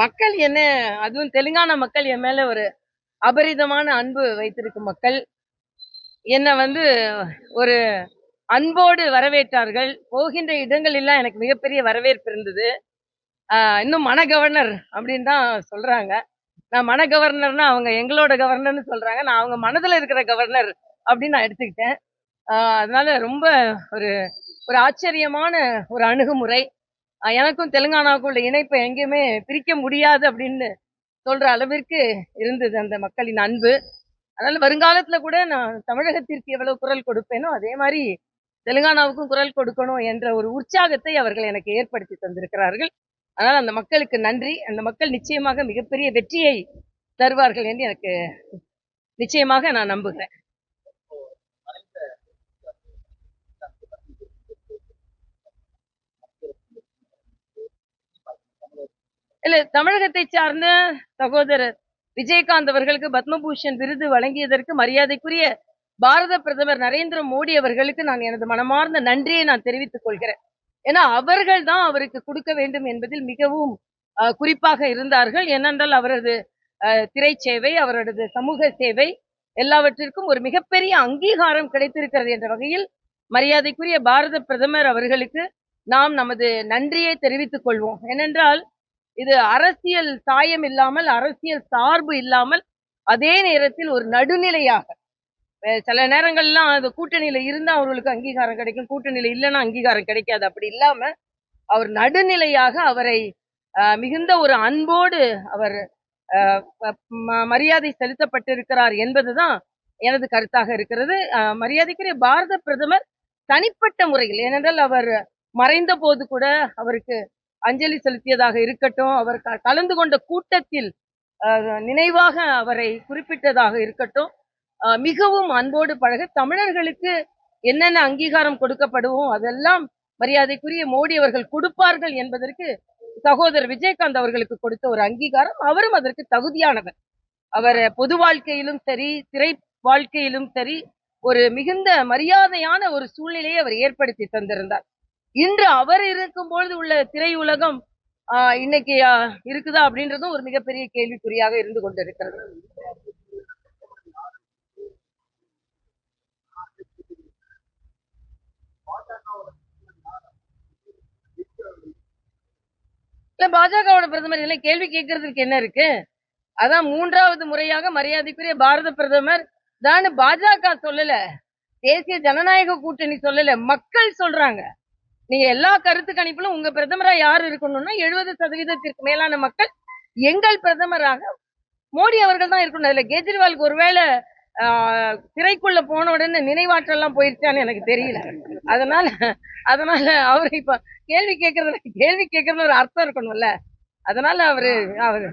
மக்கள் என்ன அதுவும் தெலுங்கானா மக்கள் என் மேல ஒரு அபரிதமான அன்பு வைத்திருக்கும் மக்கள். என்னை வந்து ஒரு அன்போடு வரவேற்றார்கள். போகின்ற இடங்களெல்லாம் எனக்கு மிகப்பெரிய வரவேற்பு இருந்தது. இன்னும் மன கவர்னர் அப்படின்னு தான் சொல்றாங்க. நான் மன கவர்னர்னா அவங்க எங்களோட கவர்னர்னு சொல்றாங்க. நான் அவங்க மனதில் இருக்கிற கவர்னர் அப்படின்னு நான் எடுத்துக்கிட்டேன். அதனால ரொம்ப ஒரு ஒரு ஆச்சரியமான ஒரு அணுகுமுறை. எனக்கும் தெலுங்கானாவுக்கும் உள்ள இணைப்பை எங்கேயுமே பிரிக்க முடியாது அப்படின்னு சொல்ற அளவிற்கு இருந்தது அந்த மக்களின் அன்பு. அதனால வருங்காலத்துல கூட நான் தமிழகத்திற்கு எவ்வளவு குரல் கொடுப்பேனோ அதே மாதிரி தெலுங்கானாவுக்கும் குரல் கொடுக்கணும் என்ற ஒரு உற்சாகத்தை அவர்கள் எனக்கு ஏற்படுத்தி தந்திருக்கிறார்கள். அதனால் அந்த மக்களுக்கு நன்றி. அந்த மக்கள் நிச்சயமாக மிகப்பெரிய வெற்றியை தருவார்கள் என்று எனக்கு நிச்சயமாக நான் நம்புகிறேன். இல்ல தமிழகத்தை சார்ந்த சகோதரர் விஜயகாந்த் அவர்களுக்கு பத்மபூஷன் விருது வழங்கியதற்கு மரியாதைக்குரிய பாரத பிரதமர் நரேந்திர மோடி அவர்களுக்கு நான் எனது மனமார்ந்த நன்றியை நான் தெரிவித்துக் கொள்கிறேன். ஏன்னா அவர்கள் தான் அவருக்கு கொடுக்க வேண்டும் என்பதில் மிகவும் அஹ், குறிப்பாக இருந்தார்கள். ஏனென்றால் அவரது திரை சேவை அவரது சமூக சேவை எல்லாவற்றிற்கும் ஒரு மிகப்பெரிய அங்கீகாரம் கிடைத்திருக்கிறது என்ற வகையில் மரியாதைக்குரிய பாரத பிரதமர் அவர்களுக்கு நாம் நமது நன்றியை தெரிவித்துக் கொள்வோம். ஏனென்றால் இது அரசியல் சாயம் இல்லாமல் அரசியல் சார்பு இல்லாமல் அதே நேரத்தில் ஒரு நடுநிலையாக. சில நேரங்கள்லாம் அது கூட்டணியில இருந்தா அவர்களுக்கு அங்கீகாரம் கிடைக்கும். கூட்டணியில இல்லைன்னா அங்கீகாரம் கிடைக்காது. அப்படி இல்லாம அவர் நடுநிலையாக அவரை மிகுந்த ஒரு அன்போடு அவர் மரியாதை செலுத்தப்பட்டிருக்கிறார் என்பதுதான் எனது கருத்தாக இருக்கிறது. அஹ், மரியாதைக்குரிய பாரத பிரதமர் தனிப்பட்ட முறையில் ஏனென்றால் அவர் மறைந்த போது கூட அவருக்கு அஞ்சலி செலுத்தியதாக இருக்கட்டும் அவர் க- கலந்து கொண்ட கூட்டத்தில் அஹ், நினைவாக அவரை குறிப்பிட்டதாக இருக்கட்டும் மிகவும் அன்போடு பழக தமிழர்களுக்கு என்னென்ன அங்கீகாரம் கொடுக்கப்படுவோம் அதெல்லாம் மரியாதைக்குரிய மோடி அவர்கள் கொடுப்பார்கள் என்பதற்கு சகோதரர் விஜயகாந்த் அவர்களுக்கு கொடுத்த ஒரு அங்கீகாரம் அவரும் அதற்கு தகுதியானவர். அவர் பொது வாழ்க்கையிலும் சரி திரை வாழ்க்கையிலும் சரி ஒரு மிகுந்த மரியாதையான ஒரு சூழ்நிலையை அவர் ஏற்படுத்தி தந்திருந்தார். இன்று அவர் இருக்கும் பொழுது உள்ள திரையுலகம் ஆஹ் இன்னைக்கு இருக்குதா அப்படின்றதும் ஒரு மிகப்பெரிய கேள்விக்குறியாக இருந்து கொண்டிருக்கிறது. இல்ல பாஜகவோட பிரதமர் இல்லை கேள்வி கேட்கறதுக்கு என்ன இருக்கு? அதான் மூன்றாவது முறையாக மரியாதைக்குரிய பாரத பிரதமர் தான் பாஜக சொல்லல. தேசிய ஜனநாயக கூட்டணி சொல்லல. மக்கள் சொல்றாங்க. நீங்க எல்லா கருத்து கணிப்புல உங்க பிரதமரா யார் இருக்கணும்னா எழுபது சதவீதத்திற்கு மேலான மக்கள் எங்கள் பிரதமராக மோடி அவர்கள் தான் இருக்கணும். அதுல கெஜ்ரிவாலுக்கு ஒருவேளை ஆஹ், திரைக்குள்ள போன உடனே நினைவாற்றெல்லாம் போயிருச்சான்னு எனக்கு தெரியல. அதனால அதனால அவர் இப்ப கேள்வி கேட்கறதுல கேள்வி கேட்கறதுல ஒரு அர்த்தம் இருக்கணும்ல. அதனால அவரு அவரு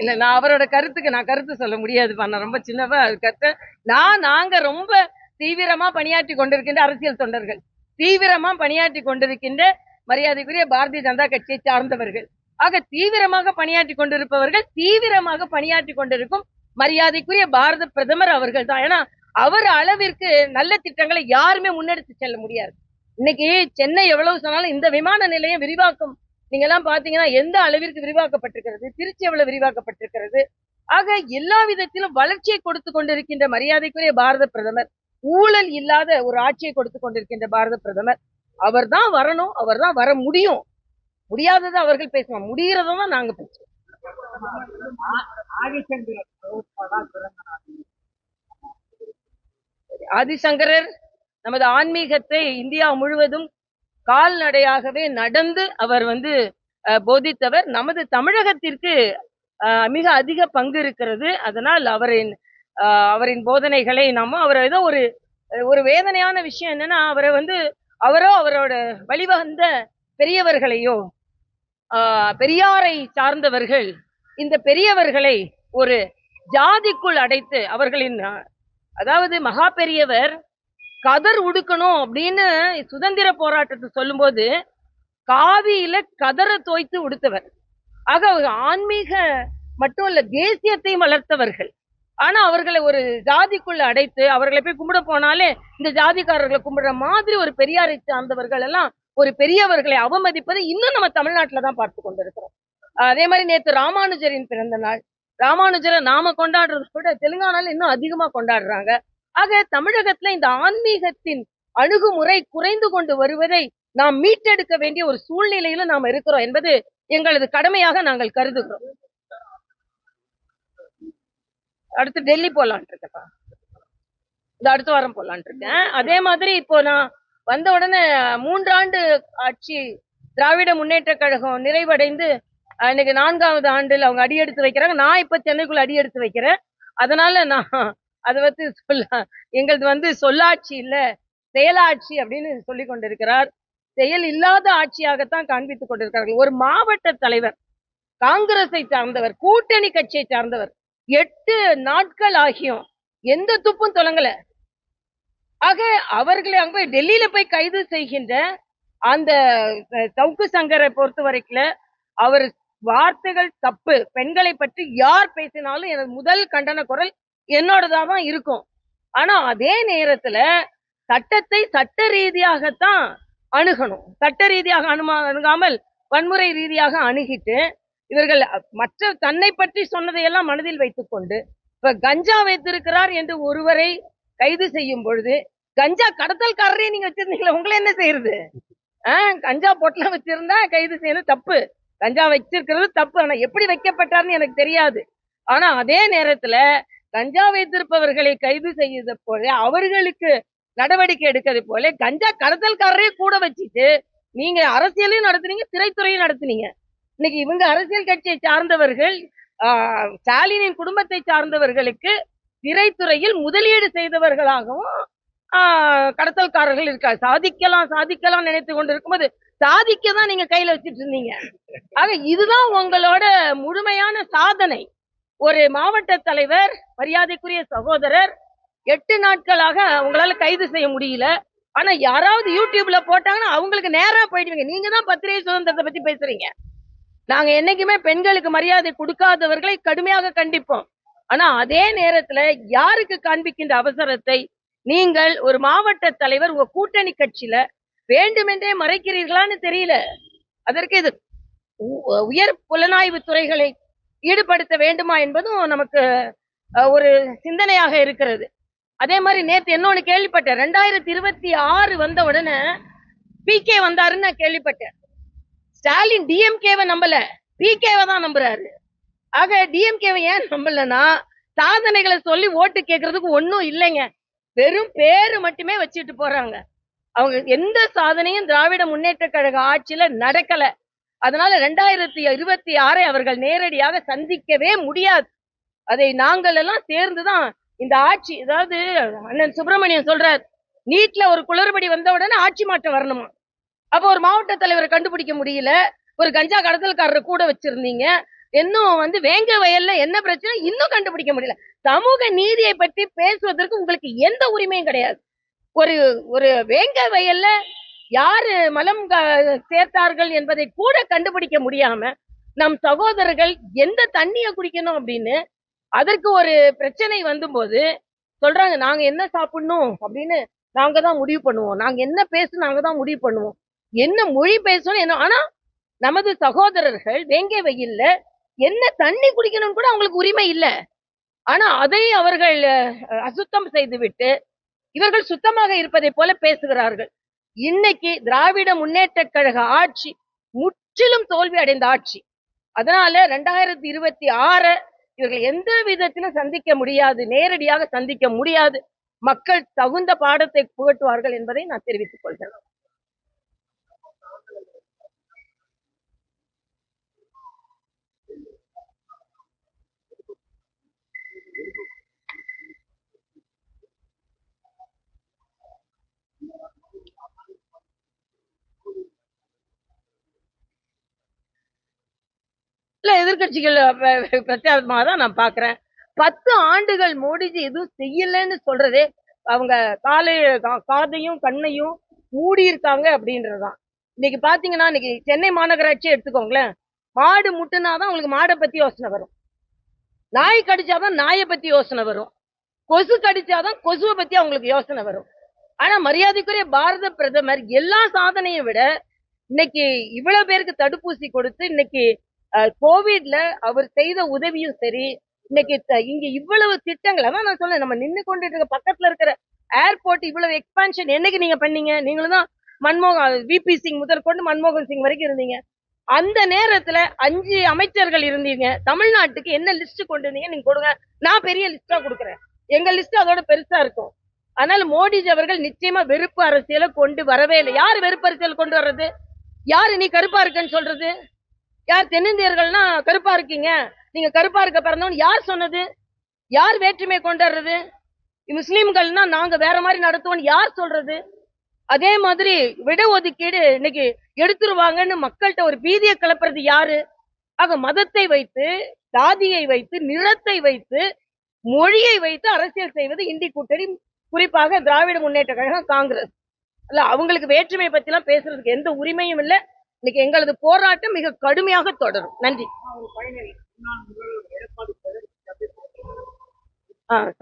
இல்ல நான் அவரோட கருத்துக்கு நான் கருத்து சொல்ல முடியாதுப்பா நான் ரொம்ப சின்னவா அது கருத்து. நான் நாங்க ரொம்ப தீவிரமா பணியாற்றி கொண்டிருக்கின்ற அரசியல் தொண்டர்கள். தீவிரமா பணியாற்றி கொண்டிருக்கின்ற மரியாதைக்குரிய பாரதிய ஜனதா கட்சியை சார்ந்தவர்கள். ஆக தீவிரமாக பணியாற்றி கொண்டிருப்பவர்கள் தீவிரமாக பணியாற்றி கொண்டிருக்கும் மரியாதைக்குரிய பாரத பிரதமர் அவர்கள் தான். ஏன்னா அவர் அளவிற்கு நல்ல திட்டங்களை யாருமே முன்னெடுத்து செல்ல முடியாது. இன்னைக்கு சென்னை எவ்வளவு சொன்னாலும் இந்த விமான நிலையம் விரிவாக்கம் நீங்க எல்லாம் பாத்தீங்கன்னா எந்த அளவிற்கு விரிவாக்கப்பட்டிருக்கிறது திருச்சி எவ்வளவு விரிவாக்கப்பட்டிருக்கிறது? ஆக எல்லா விதத்திலும் வளர்ச்சியை கொடுத்து கொண்டிருக்கின்ற மரியாதைக்குரிய பாரத பிரதமர் ஊழல் இல்லாத ஒரு ஆட்சியை கொடுத்து கொண்டிருக்கின்ற பாரத பிரதமர் அவர்தான் வரணும் அவர்தான் வர முடியும். முடியாததை அவர்கள் பேசுவோம் முடிகிறதும் தான் நாங்க பேசுவோம் ஆதிசங்கரர் நமது ஆன்மீகத்தை இந்தியா முழுவதும் கால்நடையாகவே நடந்து அவர் வந்து அஹ், போதித்தவர். நமது தமிழகத்திற்கு மிக அதிக பங்கு இருக்கிறது. அதனால் அவரின் அவரின் போதனைகளை நாம அவர் ஏதோ ஒரு ஒரு வேதனையான விஷயம் என்னன்னா அவரை வந்து அவரோ அவரோட வழிவகுந்த பெரியவர்களையோ ஆஹ், பெரியாரை சார்ந்தவர்கள் இந்த பெரியவர்களை ஒரு ஜாதிக்குள் அடைத்து அவர்களின் அதாவது மகா பெரியவர் கதர் உடுக்கணும் அப்படின்னு சுதந்திர போராட்டத்தை சொல்லும்போது காவியில கதரை தோய்த்து உடுத்தவர். ஆக அவர் ஆன்மீக மட்டும் இல்ல தேசியத்தையும் வளர்த்தவர்கள். ஆனா அவர்களை ஒரு ஜாதிக்குள்ள அடைத்து அவர்களை போய் கும்பிட போனாலே இந்த ஜாதிக்காரர்களை கும்பிடுற மாதிரி ஒரு பெரியாரை சார்ந்தவர்கள் எல்லாம் ஒரு பெரியவர்களை அவமதிப்பதை இன்னும் நம்ம தமிழ்நாட்டில தான் பார்த்து கொண்டிருக்கிறோம். அதே மாதிரி நேத்து ராமானுஜரின் பிறந்த நாள். ராமானுஜரை நாம கொண்டாடுறதை விட தெலுங்கானால இன்னும் அதிகமா கொண்டாடுறாங்க. ஆக தமிழகத்துல இந்த ஆன்மீகத்தின் அணுகுமுறை குறைந்து கொண்டு வருவதை நாம் மீட்டெடுக்க வேண்டிய ஒரு சூழ்நிலையில நாம் இருக்கிறோம் என்பது எங்களது கடமையாக நாங்கள் கருதுகிறோம். அடுத்து டெல்லி போலான் இருக்கேன்ப்பா. இந்த அடுத்த வாரம் போலான் இருக்கேன். அதே மாதிரி இப்போ நான் வந்த உடனே மூன்றாண்டு ஆட்சி திராவிட முன்னேற்ற கழகம் நிறைவடைந்து அஹ், இன்னைக்கு நான்காவது ஆண்டில் அவங்க அடி எடுத்து வைக்கிறாங்க. நான் இப்ப சென்னைக்குள்ள அடி எடுத்து வைக்கிறேன். அதனால நான் அதை வந்து சொல்ல எங்களது வந்து சொல்லாட்சி இல்ல செயலாட்சி அப்படின்னு சொல்லி கொண்டிருக்கிறார். செயல் இல்லாத ஆட்சியாகத்தான் காண்பித்துக் கொண்டிருக்கிறார்கள். ஒரு மாவட்ட தலைவர் காங்கிரஸை சார்ந்தவர் கூட்டணி கட்சியை சார்ந்தவர் எட்டு நாட்கள் ஆகியும் எந்த துப்பும் தொடங்கல. ஆக அவர்களை அங்க போய் டெல்லியில போய் கைது செய்கின்ற அந்த சவுக்கு சங்கரை பொறுத்த வரைக்கும் அவர் வார்த்தைகள் தப்பு. பெண்களை பற்றி யார் பேசினாலும் எனது முதல் கண்டன குரல் என்னோடதா தான் இருக்கும். ஆனா அதே நேரத்துல சட்டத்தை சட்ட ரீதியாகத்தான் அணுகணும். சட்ட ரீதியாக அணுமா அணுகாமல் வன்முறை ரீதியாக அணுகிட்டு இவர்கள் மற்ற தன்னை பற்றி சொன்னதையெல்லாம் மனதில் வைத்துக்கொண்டு இப்ப கஞ்சா வைத்திருக்கிறார் என்று ஒருவரை கைது செய்யும் பொழுது கஞ்சா கடத்தல்காரரே நீங்க வச்சிருந்தீங்களா உங்களை என்ன செய்யறது? ஆஹ் கஞ்சா பொட்டலாம் வச்சிருந்தா கைது செய்யறது தப்பு. கஞ்சா வச்சிருக்கிறது தப்பு. ஆனா எப்படி வைக்கப்பட்டார்னு எனக்கு தெரியாது. ஆனா அதே நேரத்துல கஞ்சா வைத்திருப்பவர்களை கைது செய்யறது போல அவர்களுக்கு நடவடிக்கை எடுக்கிறது போல கஞ்சா கடத்தல்காரரே கூட வச்சுட்டு நீங்க அரசியலையும் நடத்துனீங்க திரைத்துறையும் நடத்துனீங்க. இன்னைக்கு இவங்க அரசியல் கட்சியை சார்ந்தவர்கள் ஸ்டாலினின் குடும்பத்தை சார்ந்தவர்களுக்கு திரைத்துறையில் முதலீடு செய்தவர்களாகவும் கடத்தல்காரர்கள் இருக்கா சாதிக்கலாம் சாதிக்கலாம் நினைத்து கொண்டு இருக்கும்போது சாதிக்க தான் நீங்க கையில வச்சிட்டு இருந்தீங்க. ஆக இதுதான் உங்களோட முழுமையான சாதனை. ஒரு மாவட்ட தலைவர் மரியாதைக்குரிய சகோதரர் எட்டு நாட்களாக உங்களால கைது செய்ய முடியல. ஆனா யாராவது யூடியூப்ல போட்டாங்கன்னா அவங்களுக்கு நேரா போயிடுவீங்க. நீங்க தான் பத்திரிகை சுதந்திரத்தை பத்தி பேசுறீங்க. நாங்க என்னைக்குமே பெண்களுக்கு மரியாதை கொடுக்காதவர்களை கடுமையாக கண்டிப்போம். ஆனா அதே நேரத்துல யாருக்கு காண்பிக்கின்ற அவசரத்தை நீங்கள் ஒரு மாவட்ட தலைவர் உங்க கூட்டணி கட்சியில வேண்டுமென்றே மறைக்கிறீர்களான்னு தெரியல. அதற்கு இது உ- உயர் புலனாய்வு துறைகளை ஈடுபடுத்த வேண்டுமா என்பதும் நமக்கு ஒரு சிந்தனையாக இருக்கிறது. அதே மாதிரி நேத்து என்னொன்று கேள்விப்பட்டேன். ரெண்டாயிரத்தி இருபத்தி ஆறு வந்த உடனே பிகே வந்தாருன்னு நான் கேள்விப்பட்டேன். ஸ்டாலின் டிஎம்கேவை நம்பல. பிகேவை தான் நம்புறாரு. ஆக டிஎம்கேவை ஏன் நம்பலன்னா சாதனைகளை சொல்லி ஓட்டு கேட்கறதுக்கு ஒன்றும் இல்லைங்க. வெறும் பேரு மட்டுமே வச்சுட்டு போறாங்க. அவங்க எந்த சாதனையும் திராவிட முன்னேற்ற கழக ஆட்சியில நடக்கல. அதனால ரெண்டாயிரத்தி இருபத்தி ஆறை அவர்கள் நேரடியாக சந்திக்கவே முடியாது. அதை நாங்கள் எல்லாம் சேர்ந்துதான் இந்த ஆட்சி அதாவது அண்ணன் சுப்பிரமணியம் சொல்றார் நீட்ல ஒரு குளறுபடி வந்த உடனே ஆட்சி மாற்றம் வரணுமா? அப்ப ஒரு மாவட்ட தலைவரை கண்டுபிடிக்க முடியல. ஒரு கஞ்சா கடத்தல்காரரை கூட வச்சிருந்தீங்க. இன்னும் வந்து வேங்க வயல்ல என்ன பிரச்சனை? இன்னும் கண்டுபிடிக்க முடியல. சமூக நீதியை பற்றி பேசுவதற்கு உங்களுக்கு எந்த உரிமையும் கிடையாது. ஒரு ஒரு வேங்க வயல்ல யாரு மலம் சேர்த்தார்கள் என்பதை கூட கண்டுபிடிக்க முடியாம நம் சகோதரர்கள் எந்த தண்ணியை குடிக்கணும் அப்படின்னு அதற்கு ஒரு பிரச்சனை வந்தும்போது சொல்றாங்க நாங்க என்ன சாப்பிடணும்? அப்படின்னு நாங்க தான் முடிவு பண்ணுவோம். நாங்க என்ன பேசணும் நாங்க தான் முடிவு பண்ணுவோம். என்ன மொழி பேசணும் என்ன ஆனா நமது சகோதரர்கள் வேங்கை வெயில்ல என்ன தண்ணி குடிக்கணும்னு கூட அவங்களுக்கு உரிமை இல்லை. ஆனா அதை அவர்கள் அசுத்தம் செய்துவிட்டு இவர்கள் சுத்தமாக இருப்பதை போல பேசுகிறார்கள். இன்னைக்கு திராவிட முன்னேற்ற கழக ஆட்சி முற்றிலும் தோல்வி அடைந்த ஆட்சி. அதனால ரெண்டாயிரத்தி இருபத்தி ஆறு இவர்கள் எந்த விதத்திலும் சந்திக்க முடியாது நேரடியாக சந்திக்க முடியாது. மக்கள் தகுந்த பாடத்தை புகட்டுவார்கள் என்பதை நான் தெரிவித்துக் கொள்கிறேன் இல்ல எதிர்கட்சிகள் பிரச்சாரமாக தான் நான் பாக்குறேன் பத்து ஆண்டுகள் மோடிஜி எதுவும் செய்யலைன்னு சொல்றதே அவங்க காலை கா- காதையும் கண்ணையும் மூடி இருக்காங்க அப்படின்றதுதான் இன்னைக்கு பாத்தீங்கன்னா இன்னைக்கு சென்னை மாநகராட்சியை எடுத்துக்கோங்களேன். மாடு முட்டுனாதான் உங்களுக்கு மாடை பத்தி யோசனை வரும். நாய் கடிச்சாதான் நாயை பத்தி யோசனை வரும். கொசு கடிச்சாதான் கொசுவை பத்தி அவங்களுக்கு யோசனை வரும். ஆனா மரியாதைக்குரிய பாரத பிரதமர் எல்லா சாதனையும் விட இன்னைக்கு இவ்வளவு பேருக்கு தடுப்பூசி கொடுத்து இன்னைக்கு கோவிட்ல அவர் செய்த உதவியும் சரி இன்னைக்கு இங்க இவ்வளவு திட்டங்கள் அதான் நான் சொல்ல நம்ம நின்று கொண்டு இருக்க பக்கத்துல இருக்கிற ஏர்போர்ட் இவ்வளவு எக்ஸ்பான்ஷன் என்னைக்கு நீங்க பண்ணீங்க? நீங்களும் தான் மன்மோகன் விபி சிங் முதற்கொண்டு மன்மோகன் சிங் வரைக்கும் இருந்தீங்க. அந்த நேரத்துல அஞ்சு அமைச்சர்கள் இருந்தீங்க. தமிழ்நாட்டுக்கு என்ன லிஸ்ட் கொண்டு வந்தீங்க? நீங்க கொடுங்க. நான் பெரிய லிஸ்டா கொடுக்குறேன். எங்க லிஸ்ட் அதோட பெருசா இருக்கும். அதனால மோடிஜி அவர்கள் நிச்சயமா வெறுப்பு அரசியலை கொண்டு வரவே இல்லை. யார் வெறுப்பு அரசியல் கொண்டு வர்றது? யாரு நீ கருப்பா இருக்கன்னு சொல்றது? யார் தென்னிந்தியர்கள்னா கருப்பா இருக்கீங்க. நீங்க கருப்பா இருக்க பிறந்தவன் யார் சொன்னது? யார் வேற்றுமை கொண்டாடுறது? முஸ்லீம்கள்னா நாங்க வேற மாதிரி நடத்துவோம் யார் சொல்றது? அதே மாதிரி விட ஒதுக்கீடு இன்னைக்கு எடுத்துருவாங்கன்னு மக்கள்கிட்ட ஒரு பீதியை கிளப்புறது யாரு? ஆக மதத்தை வைத்து சாதியை வைத்து நிறத்தை வைத்து மொழியை வைத்து அரசியல் செய்வது இந்தி கூட்டணி குறிப்பாக திராவிட முன்னேற்ற கழகம் காங்கிரஸ். இல்ல அவங்களுக்கு வேற்றுமை பத்தி எல்லாம் பேசுறதுக்கு எந்த உரிமையும் இல்லை. இன்னைக்கு எங்களது போராட்டம் மிக கடுமையாக தொடரும். நன்றி.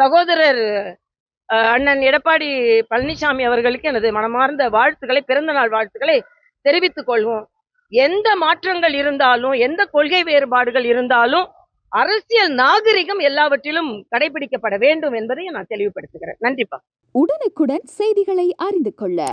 சகோதரர் அண்ணன் எடப்பாடி பழனிசாமி அவர்களுக்கு எனது மனமார்ந்த வாழ்த்துக்களை பிறந்த நாள் வாழ்த்துக்களை தெரிவித்துக் கொள்வோம். எந்த மாற்றங்கள் இருந்தாலும் எந்த கொள்கை வேறுபாடுகள் இருந்தாலும் அரசியல் நாகரிகம் எல்லாவற்றிலும் கடைபிடிக்கப்பட வேண்டும் என்பதை நான் தெளிவுபடுத்துகிறேன். நன்றிப்பா. உடனுக்குடன் செய்திகளை அறிந்து கொள்ள